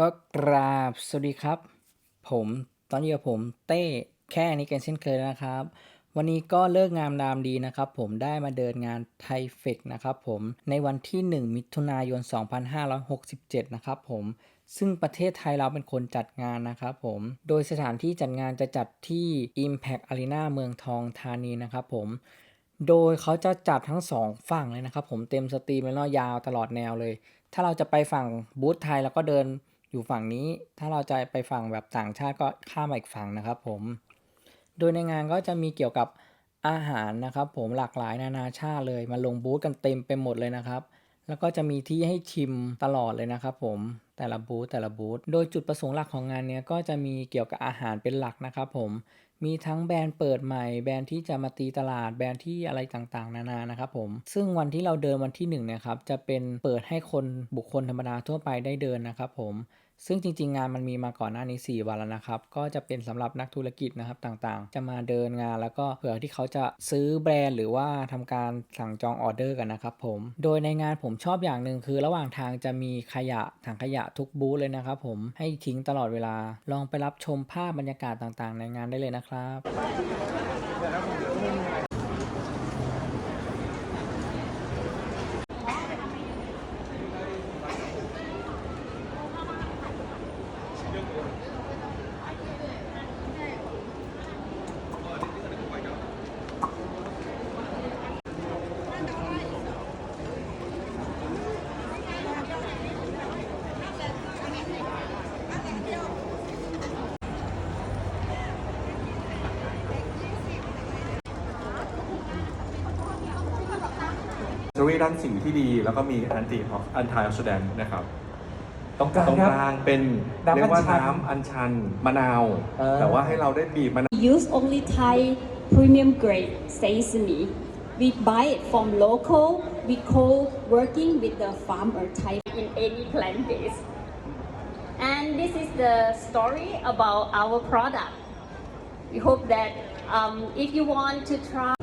ก็กราบสวัสดีครับ ผมตอนนี้กับผมเต้แค่นี้กันเช่นเคยนะครับ วันนี้ก็เลิกงามดามดีนะครับ ผมได้มาเดินงานไทเฟกนะครับผมในวันที่ 1 มิถุนายน 2567 นะครับผมซึ่งประเทศไทยเราเป็นคนจัดงานนะครับผม โดยสถานที่จัดงานจะจัดที่ Impact Arena เมืองทองธานีนะครับผม โดยเขาจะจัดทั้งสองฝั่งเลยนะครับผมเต็มสตรีมแล้วเนาะยาวตลอดแนวเลย ถ้าเราจะไปฝั่งบูธไทยแล้วก็เดิน อยู่ฝั่งนี้ถ้าเราจะไปฝั่งแบบต่างชาติก็ข้ามาอีกฝั่งนะครับผม โดยในงานก็จะมีเกี่ยวกับอาหารนะครับ ผมหลากหลายนานาชาติเลยมาลงบูธกันเต็มไปหมดเลยนะครับ แล้วก็จะมีที่ให้ชิมตลอดเลยนะครับผมแต่ละบูธแต่ละบูธโดยจุดประสงค์หลักของงานเนี้ยก็จะมีเกี่ยวกับอาหารเป็นหลักนะครับผมมีทั้งแบรนด์เปิดใหม่ แบรนด์ที่จะมาตีตลาดแบรนด์ที่อะไรต่างๆ นานานะครับผมซึ่งวันที่เราเดินวันที่หนึ่งเนี่ยครับจะเป็นเปิดให้คนบุคคลธรรมดาทั่วไปได้เดินนะครับผม ซึ่งจริง ๆ งานมันมีมาก่อนหน้านี้ 4 วันแล้วนะครับ ก็จะเป็นสำหรับนักธุรกิจนะครับต่างๆ จะมาเดินงานแล้วก็เผื่อที่เขาจะซื้อแบรนด์หรือว่าทำการสั่งจองออเดอร์กันนะครับผม โดยในงานผมชอบอย่างหนึ่งคือ ระหว่างทางจะมีขยะถังขยะทุกบูธเลยนะครับผมให้ทิ้งตลอดเวลาลองไปรับชมภาพบรรยากาศต่างๆ ในงานได้เลยนะครับ รีด้านสิ่งที่ดี แล้วก็มีแอนตี้อันทายออกซิแดนต์นะครับตรงกลางตรงครับกลางเป็นน้ำเรียกว่าอัญชันน้ำอัญชันมะนาว เออ แต่ว่าให้เราได้บีบมะนาว use only Thai premium grade sesame. We buy it from local. We co working with the farmer Thai in any plant based. And this is the story about our product. We hope that um, if you want to try